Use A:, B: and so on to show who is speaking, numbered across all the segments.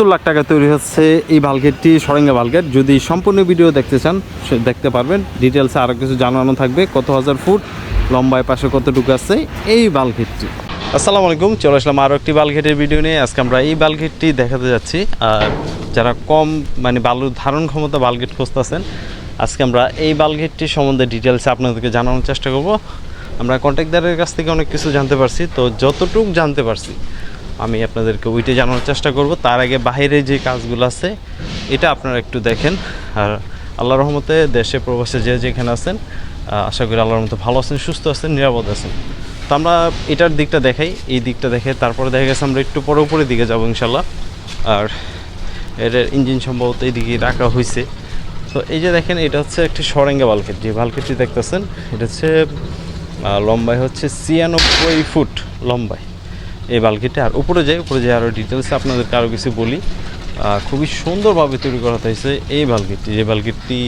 A: সত্তর লাখ টাকা তৈরি হচ্ছে এই বালগেটটি সরেঙ্গা বালগেট যদি সম্পূর্ণ ভিডিও দেখতে চান দেখতে পারবেন। ডিটেলসে আরও কিছু জানানো থাকবে, কত হাজার ফুট, লম্বায় পাশে কতটুকু আছে এই বালগেটটি আসসালামু আলাইকুম, চলে আসলাম আরও একটি বালঘেটের ভিডিও নিয়ে। আজকে আমরা এই বালঘেটটি দেখাতে যাচ্ছি। আর যারা কম মানে বালুর ধারণ ক্ষমতা বালঘেট খুঁজতেছেন, আজকে আমরা এই বালঘেটটি সম্বন্ধে ডিটেলসে আপনাদেরকে জানানোর চেষ্টা করব। আমরা কন্ট্যাক্টদারের কাছ থেকে অনেক কিছু জানতে পারছি। তো যতটুক জানতে পারছি আমি আপনাদেরকে ওইটাই জানানোর চেষ্টা করব। তার আগে বাইরে যে কাজগুলো আছে, এটা আপনারা একটু দেখেন। আর আল্লাহ রহমতে দেশে প্রবাসে যে যেখানে আছেন আশা করি আল্লাহর মতো ভালো আছেন, সুস্থ আছেন, নিরাপদ আছেন। তো আমরা এটার দিকটা দেখাই, এই দিকটা দেখে তারপরে দেখা গেছে আমরা একটু পরে উপরের দিকে যাব ইনশাল্লাহ আর এর ইঞ্জিন সম্ভবত এই দিকে রাখা হয়েছে তো এই যে দেখেন, এটা হচ্ছে একটি সরেঙ্গা বালকেট যে বালকেটটি দেখতেছেন, এটা হচ্ছে লম্বায় হচ্ছে ছিয়ানব্বই ফুট লম্বায়। এই বালকেটে। আর উপরে যাই উপরে যাই আরও ডিটেলসে আপনাদেরকে আরও কিছু বলি। খুবই সুন্দরভাবে তৈরি করা হয়েছে এই বালকেটটি যে বালকেটটি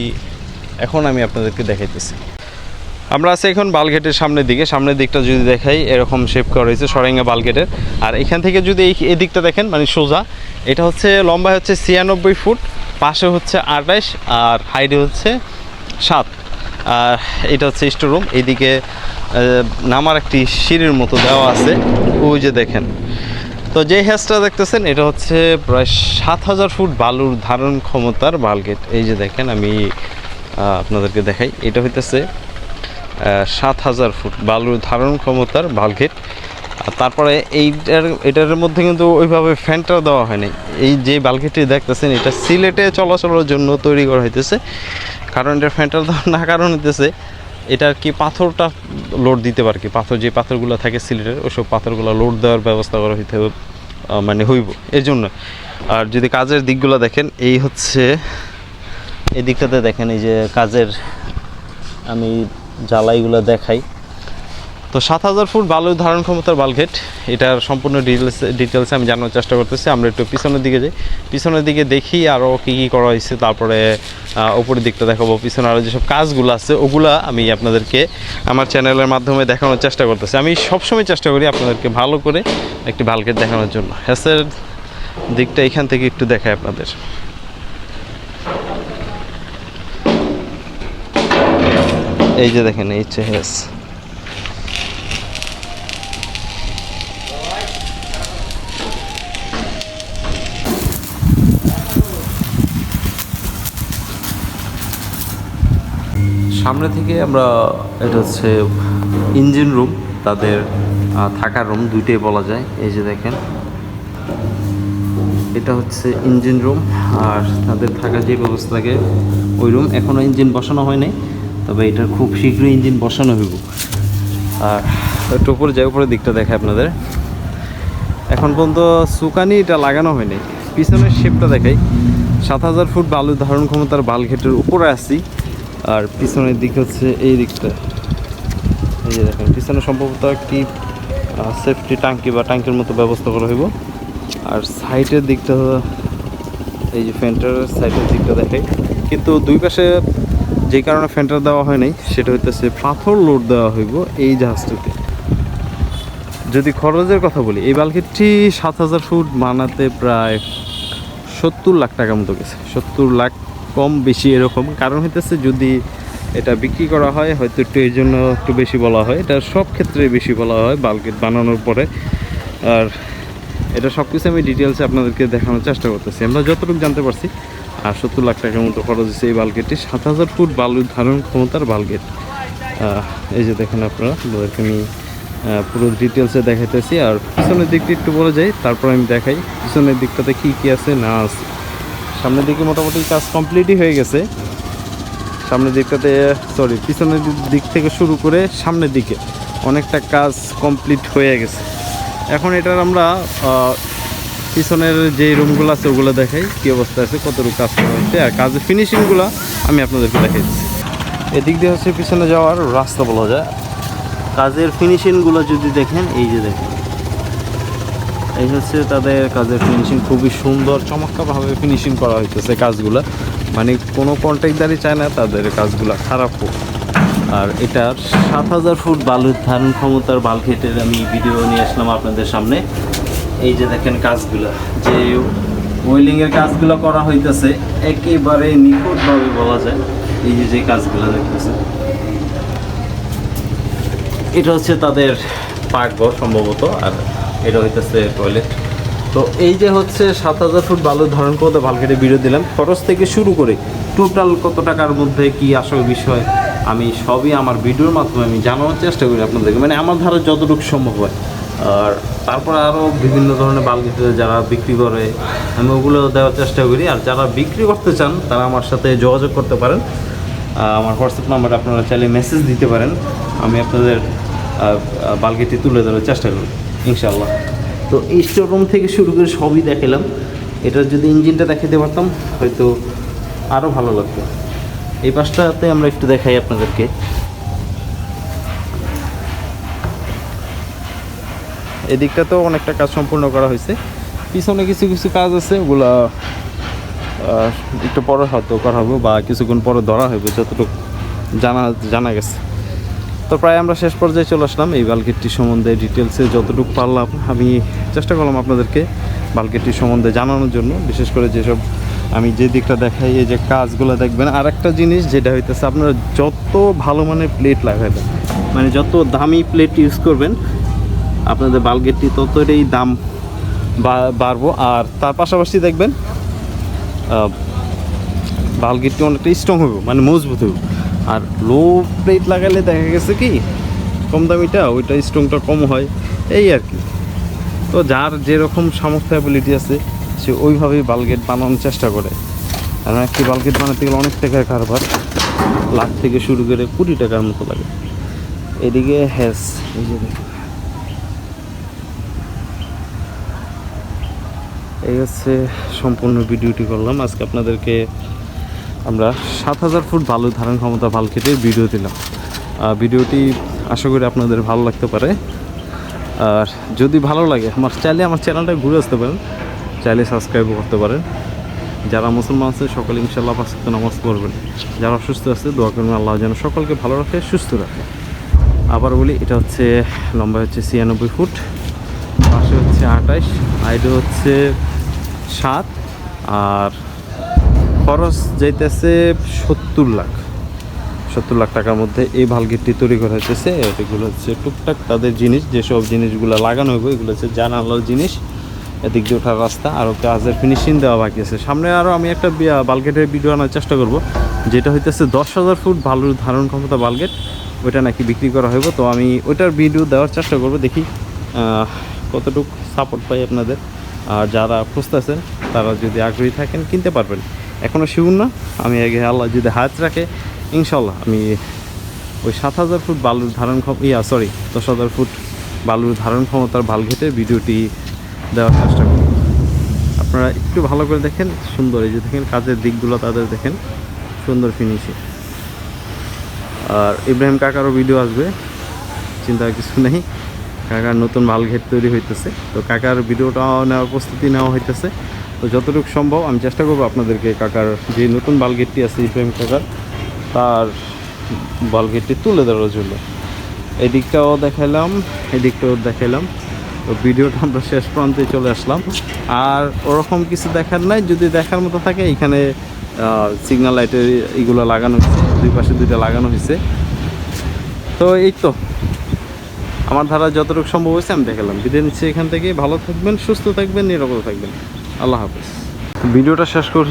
A: এখন আমি আপনাদেরকে দেখাইতেছি। আমরা আছি এখন বালগেটের সামনের দিকে। সামনের দিকটা যদি দেখাই, এরকম শেপ করা হয়েছে সরেঙ্গা বালগেটের আর এখান থেকে যদি এই এই দিকটা দেখেন মানে সোজা, এটা হচ্ছে, লম্বা হচ্ছে ছিয়ানব্বই ফুট, পাশে হচ্ছে আটাইশ আর হাইটে হচ্ছে সাত। আর এটা হচ্ছে স্টোরুম এইদিকে নামার একটি সিঁড়ির মতো দেওয়া আছে। ওই যে দেখেন। তো যে হ্যাসটা দেখতেছেন, এটা হচ্ছে প্রায় সাত হাজার ফুট বালুর ধারণ ক্ষমতার বালগেট। এই যে দেখেন, আমি আপনাদেরকে দেখাই। এটা হইতেছে সাত হাজার ফুট বালুর ধারণ ক্ষমতার বালগেট। আর তারপরে এইটার, এটার মধ্যে কিন্তু ওইভাবে ফ্যানটা দেওয়া হয়নি। এই যে বালগেটটি দেখতেছেন, এটা সিলেটে চলাচলের জন্য তৈরি করা হইতেছে। কারণ এটা ফ্যানটা দেওয়া না কারণ হইতেছে এটা কি পাথরটা লোড দিতে পারে কি? পাথর যে পাথরগুলো থাকে সিলেটের ওইসব পাথরগুলো লোড দেওয়ার ব্যবস্থা করা হইতে মানে হইব। এর জন্য আর যদি কাজের দিকগুলো দেখেন, এই হচ্ছে, এই দিকটাতে দেখেন, এই যে কাজের আমি জ্বালাইগুলো দেখাই। তো সাত হাজার ফুট বালুর ধারণ ক্ষমতার বালঘেট এটার সম্পূর্ণ ডিটেলস ডিটেলসে আমি জানার চেষ্টা করতেছি। আমরা একটু পিছনের দিকে যাই। পিছনের দিকে দেখি আরও কী কী করা হয়েছে। তারপরে উপরের দিকটা দেখাবো। পিছনে আরও যেসব কাজগুলো আছে, ওগুলা আমি আপনাদেরকে আমার চ্যানেলের মাধ্যমে দেখানোর চেষ্টা করতেছি। আমি সবসময় চেষ্টা করি আপনাদেরকে ভালো করে একটি বালঘেট দেখানোর জন্য। হ্যাসের দিকটা এখান থেকে একটু দেখায় আপনাদের। এই যে দেখেন, এই হচ্ছে হ্যাস। সামনে থেকে আমরা, এটা হচ্ছে ইঞ্জিন রুম তাদের থাকার রুম দুইটাই বলা যায়, এই যে দেখেন। এটা হচ্ছে ইঞ্জিন রুম আর তাদের থাকার যে ব্যবস্থা থাকে ওই রুম এখনও ইঞ্জিন বসানো হয়নি তবে এটার খুব শীঘ্রই ইঞ্জিন বসানো হইব। আর একটু উপরে যাই, উপরের দিকটা দেখে আপনাদের। এখন পর্যন্ত সুকানি এটা লাগানো হয়নি। পিছনের শেপটা দেখাই। সাত হাজার ফুট বালু ধারণ ক্ষমতার বালঘেটের উপরে আছি। আর পিছনের দিক হচ্ছে এই দিকটা। এই যে দেখেন, পিছনে সম্ভবত একটি সেফটি ট্যাঙ্কি বা ট্যাঙ্কের মতো ব্যবস্থা করা হইব। আর সাইডের দিকটা, এই যে ফ্যানটার সাইডের দিকটা দেখাই কিন্তু দুই পাশে যে কারণে ফ্যানটার দেওয়া হয় নাই, সেটা হইতেছে পাথর লোড দেওয়া হইব এই জাহাজটিতে। যদি খরচের কথা বলি, এই বালকেটটি সাত হাজার ফুট বানাতে প্রায় সত্তর লাখ টাকার মতো গেছে। সত্তর লাখ কম বেশি এরকম। কারণ হইতেছে যদি এটা বিক্রি করা হয় হয়তো একটু এই জন্য একটু বেশি বলা হয়। এটা সব ক্ষেত্রে বেশি বলা হয় বালকেট বানানোর পরে। আর এটা সব কিছু আমি ডিটেলসে আপনাদেরকে দেখানোর চেষ্টা করতেছি। আমরা যতটুকু জানতে পারছি আর সত্তর লাখ টাকার মতো খরচ হয়েছে এই বালকেটটি সাত হাজার ফুট বালুর ধারণ ক্ষমতার বালকেট আহ, এই যে দেখেন আপনারা আপনাদেরকে আমি পুরো ডিটেলসে দেখাইতেছি। আর পিছনের দিকটা একটু বলে যাই তারপর আমি দেখাই। পিছনের দিকটাতে কি কি আছে না আছে। সামনের দিকে মোটামুটি কাজ কমপ্লিটই হয়ে গেছে। সামনের দিকটাতে সরি পিছনের দিক থেকে শুরু করে সামনের দিকে অনেকটা কাজ কমপ্লিট হয়ে গেছে। এখন এটার আমরা পিছনের যে রুমগুলো আছে ওগুলো দেখাই, কী অবস্থা আছে, কতটুকু কাজ করা হয়েছে আর কাজের ফিনিশিংগুলো আমি আপনাদেরকে দেখাই দিচ্ছি। এদিক দিয়ে হচ্ছে পিছনে যাওয়ার রাস্তা বলা যায়। কাজের ফিনিশিংগুলো যদি দেখেন, এই যে দেখেন। এই হচ্ছে তাদের কাজের ফিনিশিং খুবই সুন্দর, চমৎকারভাবে ফিনিশিং করা হইতেছে কাজগুলো। মানে কোনো কন্ট্রাক্টদারই চায় না, তাদের কাজগুলো খারাপ হোক। আর এটার সাত হাজার ফুট বালুর ধারণ ক্ষমতার বাল বালঘেটের আমি ভিডিও নিয়ে আসলাম আপনাদের সামনে। এই যে দেখেন কাজগুলো, যে ওয়েলিংয়ের কাজগুলো করা হইতেছে, একেবারে নিখুঁতভাবে বলা যায়, এই যে যে কাজগুলো দেখতেছে। এটা হচ্ছে তাদের পাকঘর সম্ভবত, আর এটা হইতেছে টয়লেট তো এই যে হচ্ছে সাত হাজার ফুট বালু ধারণ করতে ভালকেটে ভিডিও দিলাম। খরচ থেকে শুরু করে টোটাল কত টাকার মধ্যে কি আসল বিষয় আমি সবই আমার ভিডিওর মাধ্যমে আমি জানানোর চেষ্টা করি আপনাদেরকে। মানে আমার ধারা যতটুকু সম্ভব হয়। আর তারপরে আরও বিভিন্ন ধরনের বালগিতে যারা বিক্রি করে, আমি ওগুলো দেওয়ার চেষ্টা করি। আর যারা বিক্রি করতে চান, তারা আমার সাথে যোগাযোগ করতে পারেন। আমার হোয়াটসঅ্যাপ নাম্বারে আপনারা চাইলে মেসেজ দিতে পারেন। আমি আপনাদের বালগিটি তুলে ধরার চেষ্টা করি। ইনশাল্লাহ তো এই স্টোর রুম থেকে শুরু করে সবই দেখালাম এটার যদি ইঞ্জিনটা দেখাতে পারতাম, হয়তো আরও ভালো লাগতো। এই পাশটাতে আমরা একটু দেখাই আপনাদেরকে। এদিকটাতেও অনেকটা কাজ সম্পূর্ণ করা হয়েছে। পিছনে কিছু কিছু কাজ আছে, ওগুলা একটু পরে হয়তো করা হবে বা কিছুক্ষণ পরে ধরা হবে, যতটুকু জানা জানা গেছে। তো প্রায় আমরা শেষ পর্যায়ে চলে আসলাম। এই বালকেটটি সম্বন্ধে ডিটেলসে যতটুকু পারলাম, আমি চেষ্টা করলাম আপনাদেরকে বালকেটটি সম্বন্ধে জানানোর জন্য। বিশেষ করে যেসব আমি যে দিকটা দেখাই, এই যে কাজগুলো দেখবেন আর একটা জিনিস যেটা হইতেছে, আপনারা যত ভালো মানের প্লেট লাগাবেন মানে যত দামি প্লেট ইউজ করবেন, আপনাদের বালগেটটি ততটাই দাম বাড়বো। আর তার পাশাপাশি দেখবেন বালগেটটি অনেকটা স্ট্রং হবে মানে মজবুত হবে আর লো প্লেট লাগালে দেখা গেছে কি, কম দামিটা, ওইটা স্ট্রংটা কম হয়। এই আর কি। তো যার যেরকম সামর্থ্য অ্যাবিলিটি আছে, সে ওইভাবেই বালগেট বানানোর চেষ্টা করে। আর একটি বালগেট বানাতে গেলে অনেক টাকার কারবার। লাখ থেকে শুরু করে কুড়ি টাকার মতো লাগে। এদিকে হ্যাস এই যে এই হচ্ছে সম্পূর্ণ ভিডিওটি করলাম। আজকে আপনাদেরকে আমরা সাত হাজার ফুট ভালো ধারণ ক্ষমতা ভালো কেটে ভিডিও দিলাম ভিডিওটি আশা করি আপনাদের ভালো লাগতে পারে। আর যদি ভালো লাগে, আমার চাইলে আমার চ্যানেলটা ঘুরে আসতে পারেন। চাইলে সাবস্ক্রাইবও করতে পারেন। যারা মুসলমান আছে, সকলে ইনশাল্লাহ পাঁচ ওয়াক্ত নামাজ পড়বেন। যারা অসুস্থ আছে, দোয়া করবেন আল্লাহ যেন সকলকে ভালো রাখে, সুস্থ রাখে। আবার বলি, এটা হচ্ছে লম্বা হচ্ছে ছিয়ানব্বই ফুট, পাশে হচ্ছে আঠাশ হাইটে হচ্ছে সাত, আর খরচ যাইতেছে সত্তর লাখ। সত্তর লাখ টাকার মধ্যে এই ভালগেটটি তৈরি করা হচ্ছে এগুলো হচ্ছে টুকটাক তাদের জিনিস, যেসব জিনিসগুলো লাগানো হবে এগুলো হচ্ছে জানালার জিনিস। এদিক দিয়ে ওঠার রাস্তা আরও কাজের ফিনিশিং দেওয়া বাকি আছে। সামনে আরও আমি একটা বালগেটের ভিডিও আনার চেষ্টা করব, যেটা হইতেছে দশ হাজার ফুট বালুর ধারণ ক্ষমতা বালগেট। ওইটা নাকি বিক্রি করা হইব, তো আমি ওইটার ভিডিও দেওয়ার চেষ্টা করব, দেখি কতটুকু সাপোর্ট পাই আপনাদের। আর যারা খুঁজতেছেন, তারা যদি আগ্রহী থাকেন, কিনতে পারবেন। এখনও শিউর না। আমি আগে আল্লাহ যদি হাত রাখে ইনশাল্লাহ আমি ওই সাত হাজার ফুট বালুর ধারণ ইয়া সরি দশ হাজার ফুট বালুর ধারণ ক্ষমতার বালঘেটে ভিডিওটি দেওয়ার চেষ্টা করব। আপনারা একটু ভালো করে দেখেন, সুন্দর, এই যে দেখেন কাজের দিকগুলো তাদের দেখেন, সুন্দর ফিনিশিং আর ইব্রাহিম কাকারও ভিডিও আসবে চিন্তার কিছু নেই, কাকার নতুন বালঘেট তৈরি হইতেছে। তো কাকার ভিডিওটা নেওয়ার প্রস্তুতি নেওয়া হইতেছে। তো যতটুকু সম্ভব, আমি চেষ্টা করব আপনাদেরকে কাকার যে নতুন বালগেটটি আছে ইব্রাহিম কাকার, তার বালগেটটি তুলে দেওয়ার জন্য। এদিকটাও দেখাইলাম এদিকটাও দেখাইলাম। তো ভিডিওটা আমরা শেষ প্রান্তে চলে আসলাম। আর ওরকম কিছু দেখার নাই, যদি দেখার মতো থাকে, এখানে সিগন্যাল লাইটের এইগুলো লাগানো হয়েছে, দুই পাশে দুইটা লাগানো হয়েছে। তো এই তো, আমার ধারা যতটুকু সম্ভব হয়েছে, আমি দেখালাম। বিদায় নিচ্ছি এখান থেকে। ভালো থাকবেন, সুস্থ থাকবেন, নিরাপদ থাকবেন। আল্লাহ হাফেজ। ভিডিওটা শেষ কর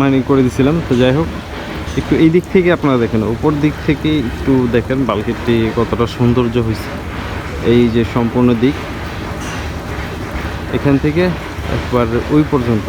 A: মানে করে দিছিলাম, তো যাই হোক, একটু এই দিক থেকে আপনারা দেখেন, উপর দিক থেকে একটু দেখেন বালকেটটি কতটা সৌন্দর্য হয়েছে এই যে সম্পূর্ণ দিক, এখান থেকে একবার ওই পর্যন্ত।